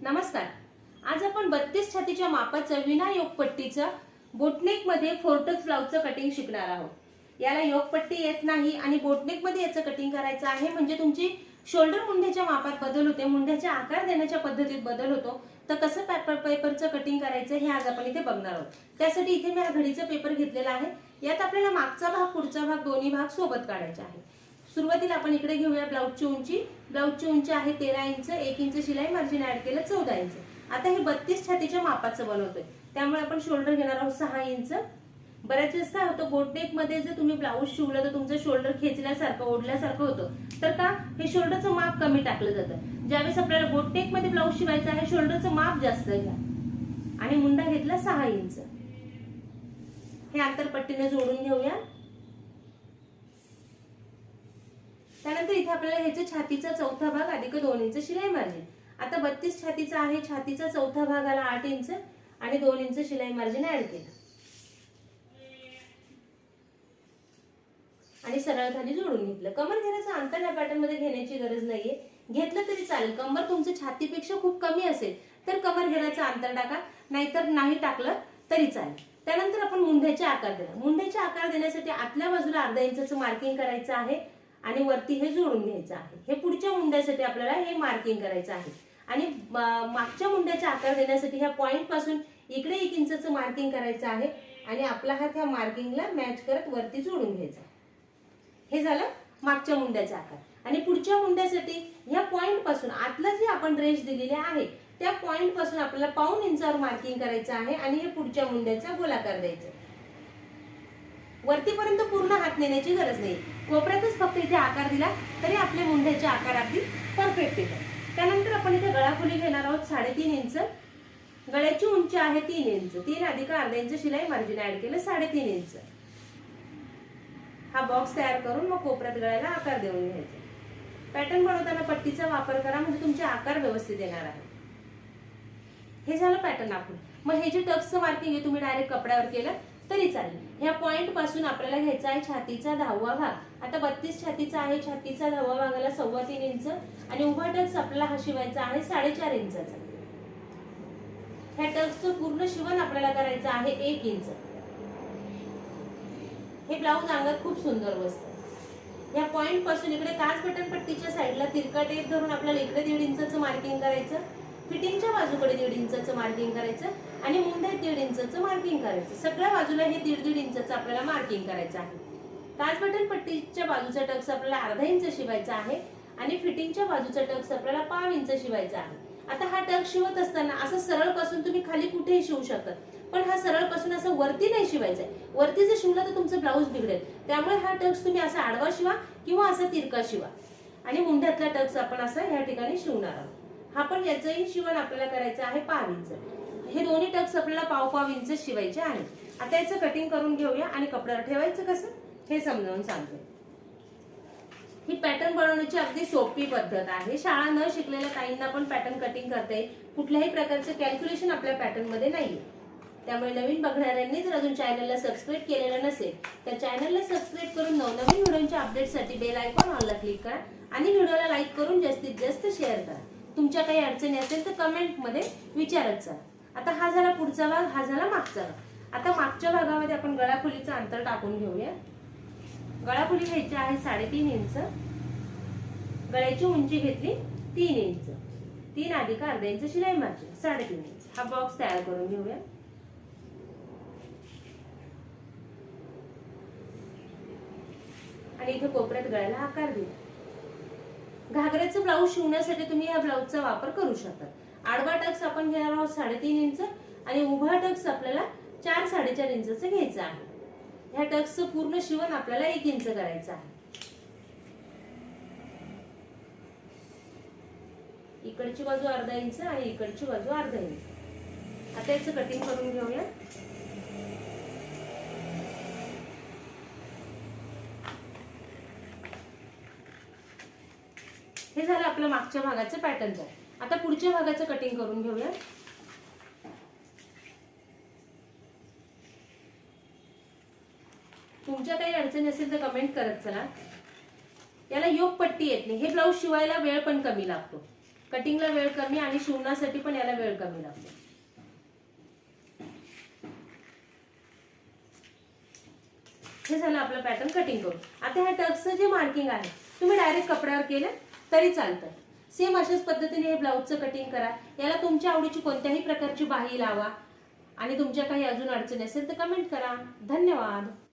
नमस्कार. आज आपण बत्तीस छातीच्या मापाचं विना योगपट्टीचं बोटनेकमध्ये फोर्टक्स ब्लाउजचं कटिंग शिकणार आहोत. याला योगपट्टी येत नाही आणि बोटनेकमध्ये याचं कटिंग करायचं आहे म्हणजे तुमची शोल्डर मुंड्याच्या मापात बदल होते मुंड्याचा आकार देण्याच्या पद्धतीत बदल होतो. तर कसं पेपर पेपरचं कटिंग करायचं हे आज आपण इथे बघणार आहोत. त्यासाठी इथे मी हा घडीचा पेपर घेतलेला आहे. यात आपल्याला मागचा भाग पुढचा भाग दोन्ही भाग सोबत काढायचा आहे. सुरुवातीला आपण इकडे घेऊया ब्लाऊजची उंची. ब्लाऊजची उंची आहे तेरा इंच एक इंच शिलाई मार्जिन ऍड केलं चौदा इंच. आता हे बत्तीस छातीच्या मापाचं बनवतोय. त्यामुळे आपण शोल्डर घेणार आहोत सहा इंच. बऱ्याच वेळेस काय होतं गोटनेकमध्ये जर तुम्ही ब्लाऊज शिवलं तर तुमचं शोल्डर खेचल्यासारखं ओढल्यासारखं होतं. तर का? हे शोल्डरचं माप कमी टाकलं जातं. ज्यावेळेस आपल्याला गोटनेकमध्ये ब्लाऊज शिवायचं आहे शोल्डरचं माप जास्त घ्या. आणि मुंडा घेतला सहा इंच. हे आंतरपट्टीने जोडून घेऊया. त्यानंतर इथे आपल्याला ह्याचे छातीचा चौथा भाग अधिक दोन इंच शिलाई मार्जिन. आता बत्तीस छातीचा आहे छातीचा चौथा भाग आला आठ इंच आणि दोन इंच शिलाई मार्जिन ऍड केलं. आणि सरळ खाली जोडून घेतलं. कमर घेण्याचं अंतर या पॅटर्नमध्ये घेण्याची गरज नाहीये. घेतलं तरी चालेल. कंबर तुमचं छातीपेक्षा खूप कमी असेल तर कमर घेण्याचं अंतर टाका. नाहीतर नाही टाकलं तरी चालेल. त्यानंतर आपण मुंढ्याचे आकार देणार. मुंढ्याचे आकार देण्यासाठी आतल्या बाजूला अर्धा इंचाचं मार्किंग करायचं आहे आणि वरती हे जोडून घ्यायचं आहे. हे पुढच्या मुंड्यासाठी आपल्याला हे मार्किंग करायचं आहे. आणि मागच्या मुंड्याचा आकार देण्यासाठी ह्या पॉइंटपासून इकडे एक इंचाचं मार्किंग करायचं आहे आणि आपला हात ह्या मार्किंगला मॅच करत वरती जोडून घ्यायचा हे झालं मागच्या मुंड्याचा आकार. आणि पुढच्या मुंड्यासाठी ह्या पॉईंटपासून आतला जे आपण रेंज दिलेली आहे त्या पॉईंटपासून आपल्याला पाऊन इंचावर मार्किंग करायचं आहे आणि हे पुढच्या मुंड्याचा गोलाकार द्यायचा. वरतीपर्यंत पूर्ण हात नेण्याची गरज नाही. कोपऱ्यातच फक्त इथे आकार दिला तरी आपल्या मुंड्याचे आकार अगदी परफेक्ट येतात. त्यानंतर आपण इथे गळाखोली घेणार आहोत साडेतीन इंच. गळ्याची उंची आहे तीन इंच. तीन अधिक अर्धा इंच शिलाई मार्जिन ऍड केलं साडेतीन इंच. हा बॉक्स तयार करून मग कोपऱ्यात गळ्याला आकार देऊन घ्यायचा. पॅटर्न बनवताना पट्टीचा वापर करा म्हणजे तुमचे आकार व्यवस्थित येणार आहे. हे झालं पॅटर्न आपण. मग हे जे टक्सचं मार्किंग आहे तुम्ही डायरेक्ट कपड्यावर केलं तरी चालेल. ह्या पॉइंटपासून आपल्याला घ्यायचा आहे छातीचा दहावा भाग. आता बत्तीस छातीचा आहे छातीचा दहावा भागाला सव्वा तीन इंच आणि उभा टक्स आपल्याला हा शिवायचा आहे साडेचार इंचाचा. ह्या टक्सचं पूर्ण शिवण आपल्याला करायचं आहे एक इंच. हे ब्लाऊज अंगात खूप सुंदर बसतं. या पॉइंटपासून इकडे काच बटन पट्टीच्या साईडला तिरका टेप धरून आपल्याला इकडे दीड इंचाचं मार्किंग करायचं फिटिंगच्या बाजूकडे दीड इंचाचं मार्किंग करायचं आणि मुंड्यात दीड इंचाचं मार्किंग करायचं. सगळ्या बाजूला हे दीड दीड इंचाचं आपल्याला मार्किंग करायचं आहे. काच बटन पट्टीच्या बाजूचा टक्स आपल्याला अर्धा इंच शिवायचा आहे आणि फिटिंगच्या बाजूचा टक्स आपल्याला पाव इंच शिवायचा आहे. आता हा टक्स शिवत असताना असं सरळपासून तुम्ही खाली कुठेही शिवू शकत पण हा सरळपासून असं वरती नाही शिवायचा वरती जर शिवलं तर तुमचं ब्लाऊज बिघडेल. त्यामुळे हा टक्स तुम्ही असा आडवा शिवा किंवा असा तिरका शिवा. आणि मुंड्यातला टक्स आपण असा ह्या ठिकाणी शिवणार आहोत. हा पण याचंही शिवण आपल्याला करायचं आहे पाव इंच. हे दोन्ही टक्स आपल्याला पाव पाव इंच शिवायचे आहेत आता याचं कटिंग करून घेऊया आणि कपड्यावर ठेवायचं कसं? हे समजावून सांगते. ही पॅटर्न बनवण्याची अगदी सोपी पद्धत आहे. शाळा न शिकलेल्या काहींना पण पॅटर्न कटिंग करता येईल. कुठल्याही प्रकारचं कॅल्क्युलेशन आपल्या पॅटर्नमध्ये नाही नाहीये. त्यामुळे नवीन बघणाऱ्यांनी जर अजून चॅनलला सबस्क्राईब केलेलं नसेल तर चॅनलला सबस्क्राईब करून नवनवीन व्हिडिओच्या अपडेटसाठी बेल आयकॉन ऑनला क्लिक करा आणि व्हिडिओला लाईक करून जास्तीत जास्त शेअर करा. तुमच्या काही अडचणी असेल तर कमेंटमध्ये विचारत जा. आता हा झाला पुढचा भाग हा झाला मागचा भाग. आता मागच्या भागामध्ये आपण गळाखोलीचं अंतर टाकून घेऊया. गळाखोली घ्यायची आहे साडेतीन इंच. गळ्याची उंची घेतली तीन इंच. तीन अधिक अर्धा इंच शिलाई मार्जिन साडेतीन इंच. हा बॉक्स तयार करून घेऊया. आणि इथे कोपऱ्यात गळ्याला आकार दिला. घागऱ्याचं ब्लाऊज शिवण्यासाठी तुम्ही या ब्लाऊजचा वापर करू शकता. आडवा टक्स आपण घेणार आहोत साडेतीन इंच आणि उभा टक्स आपल्याला चार साडेचार इंचचं घ्यायचं आहे. ह्या टक्सचं पूर्ण शिवण आपल्याला एक इंच करायचं आहे. इकडची बाजू अर्धा इंच आणि इकडची बाजू अर्धा इंच. आता याचं कटिंग करून घेऊया. हे झालं आपलं मागच्या भागाचं पॅटर्न झालं आता पुढच्या भागाचं कटिंग करून घेऊया. तुमच्या काही अडचणी अडचणी असेल तर कमेंट करत चला. याला योग पट्टी येत नाही. हे ब्लाऊज शिवायला वेळ पण कमी लागतो. कटिंगला वेळ कमी आणि शिवण्यासाठी पण याला वेळ कमी लागतो. हे झालं आपलं पॅटर्न कटिंग करून. आता ह्या टक्सचं जे मार्किंग आहे तुम्ही डायरेक्ट कपड्यावर केलं? तरी चालतं सेम अशाच पद्धतीने हे ब्लाऊजचं कटिंग करा. याला तुमच्या आवडीची कोणत्याही प्रकारची बाही लावा. आणि तुमच्या काही अजून अडचणी असेल तर कमेंट करा. धन्यवाद.